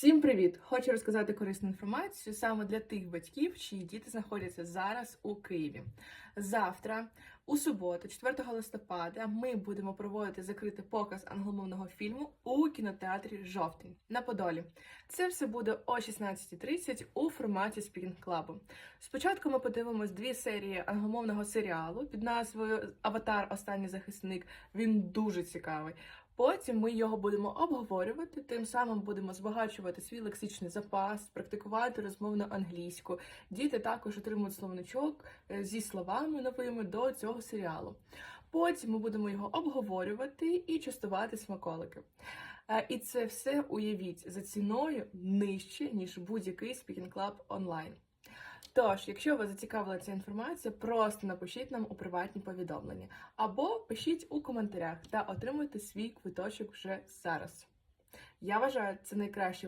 Всім привіт! Хочу розказати корисну інформацію саме для тих батьків, чиї діти знаходяться зараз у Києві. Завтра, у суботу, 4 листопада, ми будемо проводити закритий показ англомовного фільму у кінотеатрі Жовтень на Подолі. Це все буде о 16.30 у форматі спікінг клабу. Спочатку ми подивимось дві серії англомовного серіалу під назвою Аватар Останній захисник. Він дуже цікавий. Потім ми його будемо обговорювати, тим самим будемо збагачувати свій лексичний запас, практикувати розмовну англійську. Діти також отримують словничок е, зі словами новими до цього серіалу. Потім ми будемо його обговорювати і частувати смаколики. Е, І це все уявіть за ціною нижче, ніж будь-який Speaking Club онлайн. Тож, якщо вас зацікавила ця інформація, просто напишіть нам у приватні повідомлення або пишіть у коментарях та отримуйте свій квиточок вже зараз. Я вважаю, це найкращий